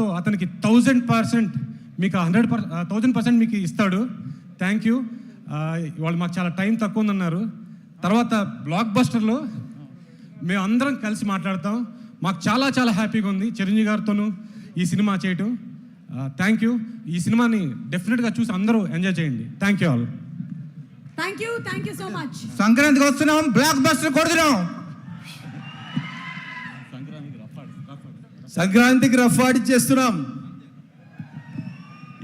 తో అతనికి thousand percent మీకు హండ్రెడ్ పర్ థౌజండ్ పర్సెంట్ మీకు ఇస్తాడు. థ్యాంక్ యూ వాళ్ళు మాకు చాలా టైం తక్కువ ఉందన్నారు. తర్వాత బ్లాక్ బస్టర్లో మేము అందరం కలిసి మాట్లాడతాం. మాకు చాలా చాలా హ్యాపీగా ఉంది చిరంజీవి గారితోనూ ఈ సినిమా చేయటం. థ్యాంక్ యూ ఈ సినిమాని డెఫినెట్గా చూసి అందరూ ఎంజాయ్ చేయండి. Thank you all thank you thank you so much సంక్రాంతికి వస్తున్నాం. బ్లాక్ బస్టర్ కొడుతున్నాం. సంక్రాంతికి రఫ్ ఆడిచ్చేస్తున్నాం.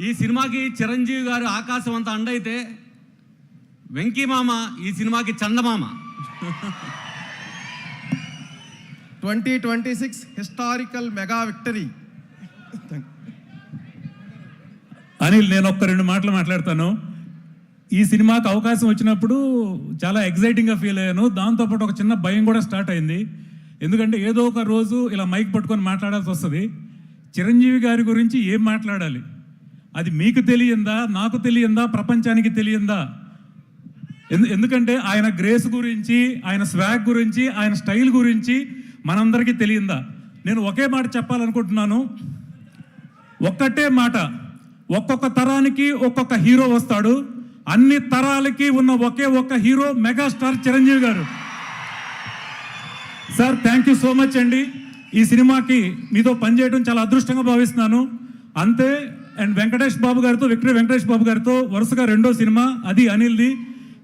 ఈ సినిమాకి చిరంజీవి గారు ఆకాశం అంత అండైతే వెంకీ మామ ఈ సినిమాకి చందమామ. Twenty twenty six historical mega victory. Anil నేను ఒక్క రెండు మాటలు మాట్లాడతాను. ఈ సినిమాకి అవకాశం వచ్చినప్పుడు చాలా ఎగ్జైటింగ్గా ఫీల్ అయ్యాను. దాంతోపాటు ఒక చిన్న భయం కూడా స్టార్ట్ అయింది. ఎందుకంటే ఏదో ఒక రోజు ఇలా మైక్ పట్టుకొని మాట్లాడాల్సి వస్తుంది. చిరంజీవి గారి గురించి ఏం మాట్లాడాలి? అది మీకు తెలియందా? నాకు తెలియందా? ప్రపంచానికి తెలియందా? ఎందు- ఎందుకంటే ఆయన గ్రేస్ గురించి ఆయన స్వాగ్ గురించి ఆయన స్టైల్ గురించి మనందరికీ తెలియందా? నేను ఒకే మాట చెప్పాలనుకుంటున్నాను. ఒక్కటే మాట. ఒక్కొక్క తరానికి ఒక్కొక్క హీరో వస్తాడు. అన్ని తరాలకి ఉన్న ఒకే ఒక్క hero megastar Chiranjeevi garu. Sir thank you so much అండి. ఈ సినిమాకి మీతో పనిచేయడం చాలా అదృష్టంగా భావిస్తున్నాను. అంతే అండ్ వెంకటేష్ బాబు గారితో విక్టరీ వెంకటేష్ బాబు గారితో వరుసగా రెండో సినిమా అది అనిల్ది.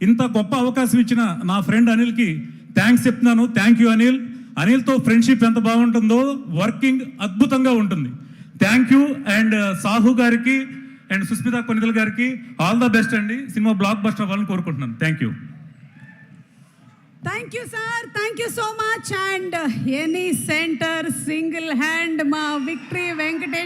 ఇంత గొప్ప అవకాశం ఇచ్చిన నా ఫ్రెండ్ అనిల్కి థ్యాంక్స్ చెప్తున్నాను. Thank you Anil. అనిల్తో ఫ్రెండ్షిప్ ఎంత బాగుంటుందో వర్కింగ్ అద్భుతంగా ఉంటుంది. థ్యాంక్ యూ అండ్ సాహు గారికి అండ్ సుస్మిత కొనిదల్ గారికి ఆల్ ద బెస్ట్ అండి. సినిమా బ్లాక్ బస్టర్ అవ్వాలని కోరుకుంటున్నాను. Thank you thank you sir thank you so much and any centre single hand మా విక్టరీ వెంకటేష్